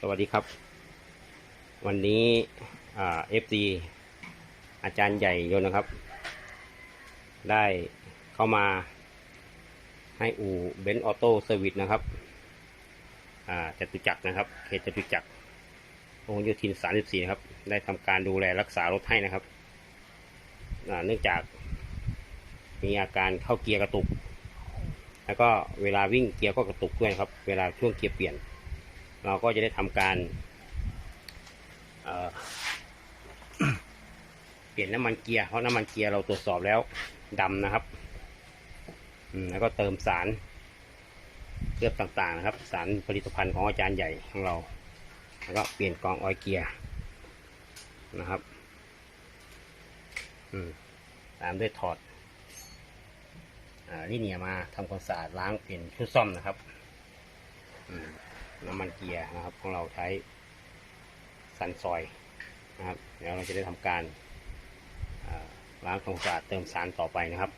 สวัสดีครับ วันนี้เอฟซีอาจารย์ใหญ่ยนนะครับ ได้เข้ามาให้อู่เบนซ์ออโต้เซอร์วิสนะครับจตุจักรนะครับเขตจตุจักรพหลโยธิน 34 นะครับ ได้ทำการดูแลรักษารถให้นะครับเนื่องจากมีอาการเข้าเกียร์กระตุก แล้วก็เวลาวิ่งเกียร์ก็กระตุกด้วยนครับ เวลาช่วงเกียร์เปลี่ยน เราก็จะได้ทำการเเปลี่ยนน้ำมันเกียร์เพราะน้ำมันเกียร์เราตรวจสอบแล้วดำนะครับอืมแล้วก็เติมสารเคลือบต่างๆนะครับ สารผลิตภัณฑ์ของอาจารย์ใหญ่ของเรา แล้วก็เปลี่ยนกองออยเกียร์นะครับอืมตามด้วยถอดอ่าลิเนียมาทำความสะอาดล้างเปลี่ยนชุดซ่อมนะครับอืม น้ำมันเกียร์นะครับ ของเราใช้สันซอยนะครับเดี๋ยวเราจะได้ทำการล้างทำความสะอาดเติมสารต่อไปนะครับ